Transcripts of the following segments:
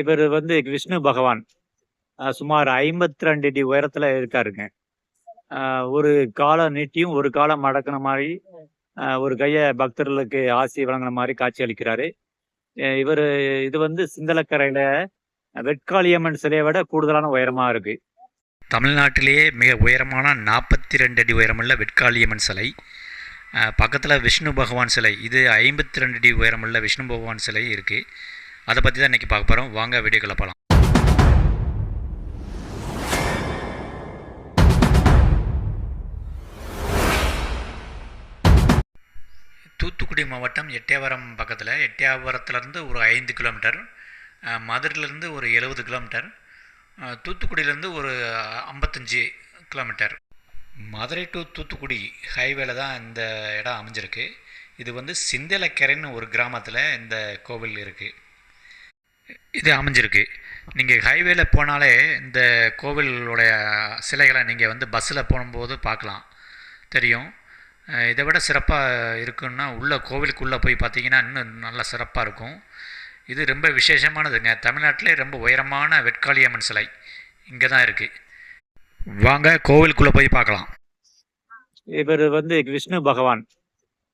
இவர் வந்து விஷ்ணு பகவான். சுமார் ஐம்பத்தி ரெண்டு அடி உயரத்துல இருக்காருங்க. ஒரு காலம் நீட்டியும், ஒரு காலம் மடக்குன மாதிரி ஒரு கையை பக்தர்களுக்கு ஆசி வழங்குன மாதிரி காட்சி அளிக்கிறாரு. இவர் இது வந்து சிந்தலக்கரையில வெட்காளியம்மன் சிலையை விட கூடுதலான உயரமா இருக்கு. தமிழ்நாட்டிலேயே மிக உயரமான 42 அடி உயரமுள்ள வெட்காளியம்மன் சிலை. பக்கத்தில் விஷ்ணு பகவான் சிலை. இது 52 அடி உயரமுள்ள விஷ்ணு பகவான் சிலை இருக்குது அதை பற்றி தான் இன்றைக்கி பார்க்க போகிறோம் வாங்க வீடியோக்களை போகலாம் தூத்துக்குடி மாவட்டம் எட்டியாவரம் பக்கத்தில் எட்டியாவரத்துலேருந்து ஒரு ஐந்து கிலோமீட்டர், மதுரையிலேருந்து ஒரு 70 கிலோமீட்டர், தூத்துக்குடியிலேருந்து ஒரு 55 கிலோமீட்டர். மதுரை டு தூத்துக்குடி ஹைவேல தான் இந்த இடம் அமைஞ்சிருக்கு. இது வந்து சிந்தலக்கரைன்னு ஒரு கிராமத்தில் இந்த கோவில் இருக்குது இது அமைஞ்சிருக்கு. நீங்கள் ஹைவேல போனாலே இந்த கோவிலுடைய சிலைகளை நீங்கள் வந்து பஸ்ஸில் போகும்போது பார்க்கலாம். தெரியும். இதை விட சிறப்பாக இருக்குன்னா, உள்ளே கோவிலுக்குள்ளே போய் பார்த்தீங்கன்னா, இன்னும் நல்லா சிறப்பாக இருக்கும். இது ரொம்ப விசேஷமானதுங்க. தமிழ்நாட்டிலே ரொம்ப உயரமான வெட்காளியம்மன் சிலை இங்கே தான் இருக்குது வாங்க கோவிலுக்குள்ளே போய் பார்க்கலாம். இவர் வந்து விஷ்ணு பகவான்.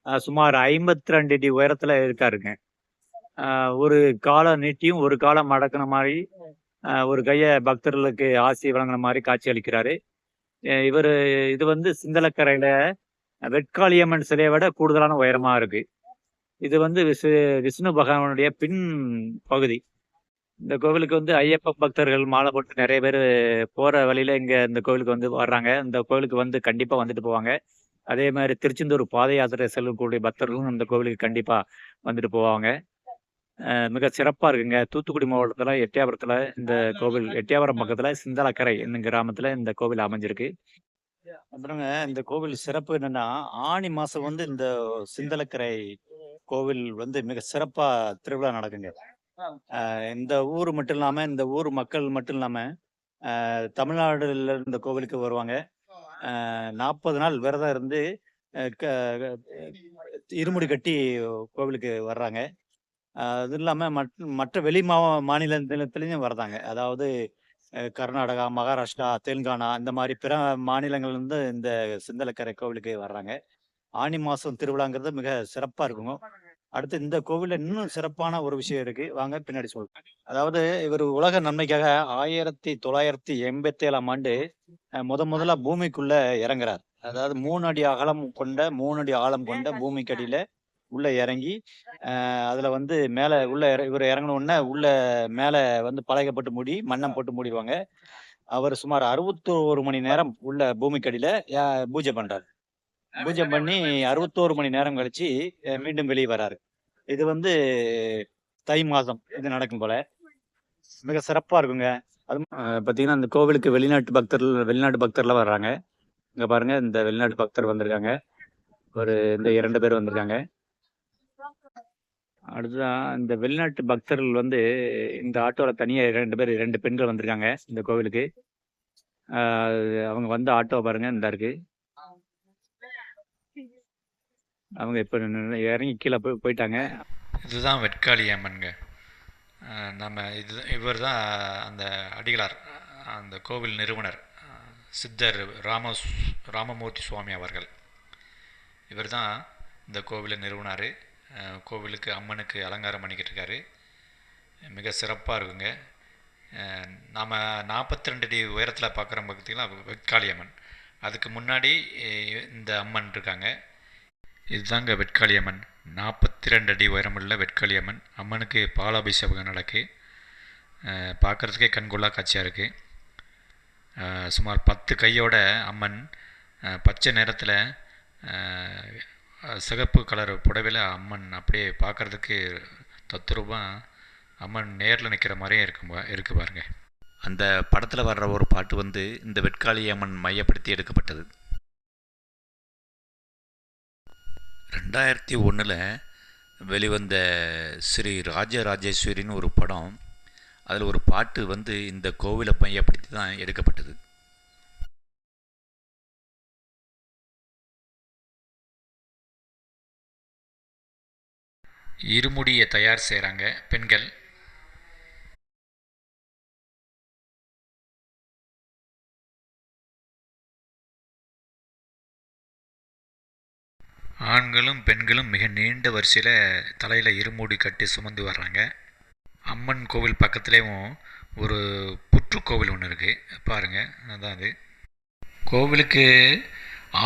சுமார் சுமார் 52 அடி உயரத்தில் இருக்காருங்க. ஒரு காலை நீட்டியும், ஒரு காலம் மடக்கின மாதிரி ஒரு கையை பக்தர்களுக்கு ஆசி வழங்குன மாதிரி காட்சி அளிக்கிறாரு. இவர் இது வந்து சிந்தலக்கரையில வெட்காளியம்மன் சிலையை விட கூடுதலான உயரமா இருக்கு. இது வந்து விசு விஷ்ணு பகவானுடைய பின் பகுதி. இந்த கோவிலுக்கு வந்து ஐயப்ப பக்தர்கள் மாலை போட்டு நிறைய பேர் போற வழியில இங்க இந்த கோவிலுக்கு வந்து வர்றாங்க. இந்த கோவிலுக்கு வந்து கண்டிப்பா வந்துட்டு போவாங்க. அதே மாதிரி திருச்செந்தூர் பாத யாத்திரை செல்லக்கூடிய பக்தர்களும் இந்த கோவிலுக்கு கண்டிப்பா வந்துட்டு போவாங்க. மிக சிறப்பாக இருக்குங்க. தூத்துக்குடி மாவட்டத்தில் எட்டியாபுரத்தில் இந்த கோவில் எட்டியாபுரம் பக்கத்தில் சிந்தலக்கரை என்னும் கிராமத்தில் இந்த கோவில் அமைஞ்சிருக்கு. அப்புறங்க இந்த கோவில் சிறப்பு என்னன்னா, ஆனி மாசம் வந்து இந்த சிந்தலக்கரை கோவில் வந்து மிக சிறப்பா திருவிழா நடக்குங்க. இந்த ஊர் மட்டும் இல்லாம, இந்த ஊர் மக்கள் மட்டும் இல்லாம, தமிழ்நாடுல இந்த கோவிலுக்கு வருவாங்க. நாற்பது நாள் விரதம் இருந்து, க இருமுடி கட்டி கோவிலுக்கு வர்றாங்க. அது இல்லாம மற் மற்ற வெளி மா மாநிலத்திலயும் வர்றாங்க. அதாவது கர்நாடகா, மகாராஷ்டிரா, தெலுங்கானா இந்த மாரி பிற மாநிலங்கள்லருந்து இந்த சிந்தலக்கரை கோவிலுக்கு வர்றாங்க. ஆனி மாசம் திருவிழாங்கிறது மிக சிறப்பா இருக்குங்க. அடுத்து இந்த கோவில்ல இன்னும் சிறப்பான ஒரு விஷயம் இருக்கு. வாங்க பின்னாடி சொல்றேன். அதாவது இவரு உலக நன்மைக்காக 1987ஆம் ஆண்டு அ மொத முதலா பூமிக்குள்ள இறங்குறார். அதாவது 3 அடி அகலம் கொண்ட, 3 அடி ஆழம் கொண்ட பூமிக்கு அடியில உள்ள இறங்கி, அதுல வந்து மேல உள்ள இற இவரு உள்ள மேல வந்து பலகை போட்டு மூடி, மண்ணம் போட்டு மூடிடுவாங்க அவர் சுமார் 61 மணி நேரம் உள்ள பூமிக்கடியில பூஜை பண்றாரு. பூஜை பண்ணி 61 மணி நேரம் கழிச்சு மீண்டும் வெளியே வராரு. இது வந்து தை மாதம் இது நடக்கும் போல. மிக சிறப்பா இருக்குங்க. அது பார்த்தீங்கன்னா, இந்த கோவிலுக்கு வெளிநாட்டு பக்தர்கள் வெளிநாட்டு பக்தர்லாம் வர்றாங்க. இங்க பாருங்க இந்த வெளிநாட்டு பக்தர் வந்திருக்காங்க. ஒரு இந்த இரண்டு பேர் வந்திருக்காங்க. அடுத்ததான் இந்த வெளிநாட்டு பக்தர்கள் வந்து இந்த ஆட்டோவில் தனியாக ரெண்டு பேர் ரெண்டு பெண்கள் வந்திருக்காங்க இந்த கோவிலுக்கு. அவங்க வந்த ஆட்டோ பாருங்க இந்த இருக்கு. அவங்க இப்போ இறங்கி கீழே போய் போயிட்டாங்க. இதுதான் வெட்காளி அம்மனுங்க நம்ம இது இவர் தான் அந்த அடிகளார். அந்த கோவில் நிறுவனர். சித்தர் ராமஸ் ராமமூர்த்தி சுவாமி அவர்கள். இவர் தான் இந்த கோவிலை நிறுவனார் கோவிலுக்கு அம்மனுக்கு அலங்காரம் பண்ணிக்கிட்டு இருக்காரு. மிக சிறப்பாக இருக்குங்க. நாம் நாற்பத்தி ரெண்டு அடி உயரத்தில் பார்க்குறோம் வெட்காளி அம்மன் அதுக்கு முன்னாடி இந்த அம்மன் இருக்காங்க. இதுதாங்க வெட்காளி அம்மன் நாற்பத்தி ரெண்டு அடி உயரமுள்ள வெட்காளியம்மன். அம்மனுக்கு பாலாபிஷேகம் நடக்கு. பார்க்குறதுக்கே பார்க்கறதுக்கே கண்கொள்ளா காட்சியாக இருக்குது சுமார் 10 கையோட அம்மன் பச்சை நேரத்தில் சிகப்பு கலர் புடவையில் அம்மன் அப்படியே பார்க்கறதுக்கு தத்ரூபமாக அம்மன் நேரில் நிற்கிற மாரியே இருக்குங்க இருக்கு பாருங்க. அந்த படத்தில் வர்ற ஒரு பாட்டு வந்து இந்த வெட்காளியம்மன் மையப்படுத்தி எடுக்கப்பட்டது. 2001ல வெளிவந்த ஸ்ரீ ராஜராஜேஸ்வரின்னு ஒரு படம். அதில் ஒரு பாட்டு வந்து இந்த கோவிலை மையப்படுத்தி தான் எடுக்கப்பட்டது. இருமுடியை தயார் செய்கிறாங்க பெண்கள். ஆண்களும் பெண்களும் மிக நீண்ட வரிசையில் தலையில் இருமுடி கட்டி சுமந்து வர்றாங்க. அம்மன் கோவில் பக்கத்துலேயும் ஒரு புற்றுக்கோவில் ஒன்று இருக்குது பாருங்கள் அதான் அது. கோவிலுக்கு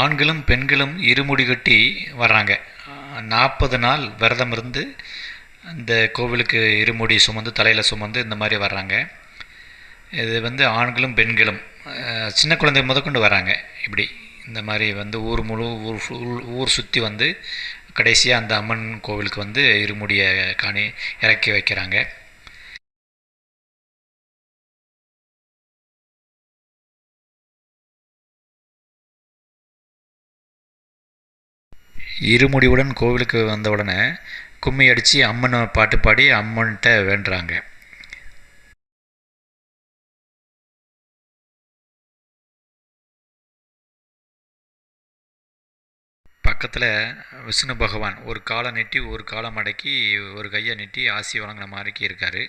ஆண்களும் பெண்களும் இருமுடி கட்டி வர்றாங்க. நாற்பது நாள் விரதம் இருந்து அந்த கோவிலுக்கு இருமுடி சுமந்து தலையில் சுமந்து இந்த மாதிரி வர்றாங்க. இது வந்து ஆண்களும் பெண்களும். சின்ன குழந்தை முதற்கொண்டு வராங்க. இப்படி இந்த மாதிரி வந்து ஊர் முழு ஊர் ஊர் சுற்றி வந்து கடைசியாக அந்த அம்மன் கோவிலுக்கு வந்து இருமுடியை காணி இறக்கி வைக்கிறாங்க. இருமுடிவுடன் கோவிலுக்கு வந்த உடனே கும்மி அடித்து அம்மனை பாட்டு பாடி அம்மன்கிட்ட வேண்டுறாங்க. பக்கத்தில் விஷ்ணு பகவான் ஒரு காலை நெட்டி ஒரு காலை மடக்கி ஒரு கையை நெட்டி ஆசி வழங்கின மாதிரிக்கு இருக்கார்.